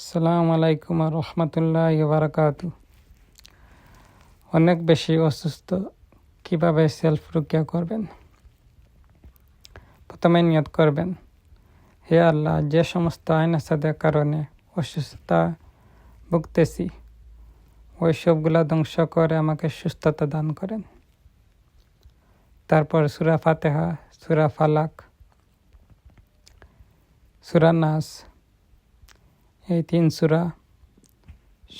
আসসালামু আলাইকুম আর রহমতুল্লাহ বারাকাতু অনেক বেশি অসুস্থ কীভাবে সেলফ রুকিয়া করবেন? প্রথমে নিয়ত করবেন, হে আল্লাহ, যে সমস্ত আইন সাদের কারণে অসুস্থতা ভুগতেছি, ওই সবগুলা ধ্বংস করে আমাকে সুস্থতা দান করেন। তারপর সুরা ফাতেহা, সুরা ফালাক, সুরা নাস এই তিন সুরা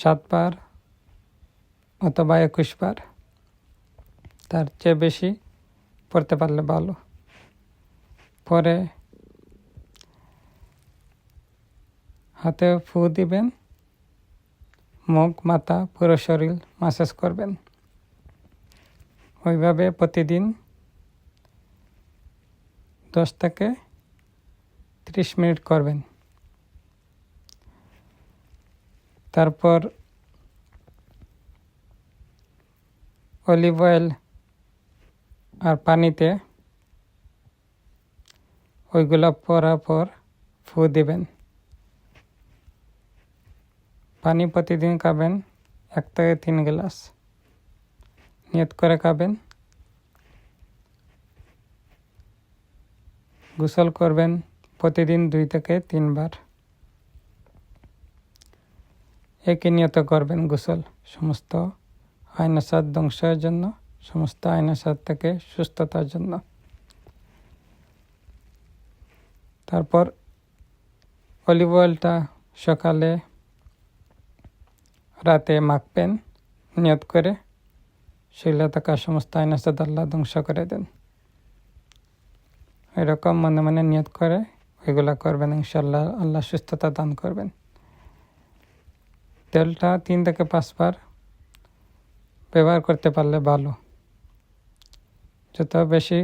সাতবার অথবা একুশ বার, তার চেয়ে বেশি পড়তে পারলে ভালো। পরে হাতে ফু দিবেন, মুখ, মাথা পুরো শরীর মাসাজ করবেন। ওইভাবে প্রতিদিন দশ থেকে ত্রিশ মিনিট করবেন। তারপর অলিভ অয়েল আর পানিতে ওইগুলা পরার পর ফু দেবেন। পানি প্রতিদিন খাবেন এক থেকে তিন গ্লাস। নিয়ত করে খাবেন। গোসল করবেন প্রতিদিন দুই থেকে তিনবার। একই নিয়ত করবেন গোসল। সমস্ত আইনাসাদ ধ্বংসের জন্য, সমস্ত আয়নাসাদ থেকে সুস্থতার জন্য। তারপর অলিভ অয়েলটা সকালে রাতে মাখবেন, নিয়ত করে শরীরে থাকা সমস্ত আইনাসাদ আল্লাহ ধ্বংস করে দেন। এরকম মনে মনে নিয়ত করে ওইগুলা করবেন ইনশাল্লাহ আল্লাহ সুস্থতা দান করবেন। তেলটা তিন থেকে পাঁচবার ব্যবহার করতে পারলে ভালো। যত বেশি